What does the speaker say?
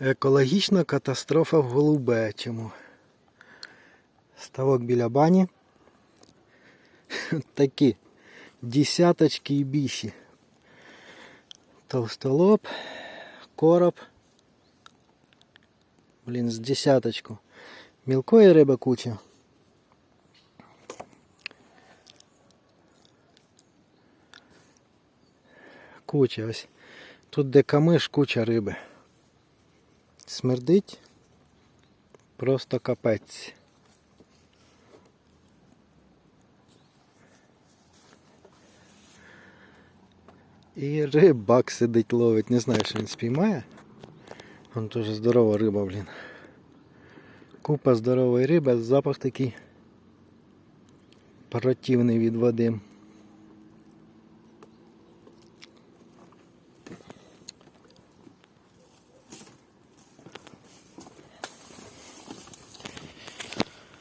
Екологічна катастрофа в Голубечому. Ставок біля бані. Такі десяточки і більші. Толстолоб, короб. Блін, з десяточку. Мілкої риби куча. Куча ось. Тут де камиш, куча риби. Смердить. Просто капець. І рибак сидить ловить. Не знаю, що він спіймає. Вон дуже здорова риба, блін. Купа здорової риби, запах такий противний від води.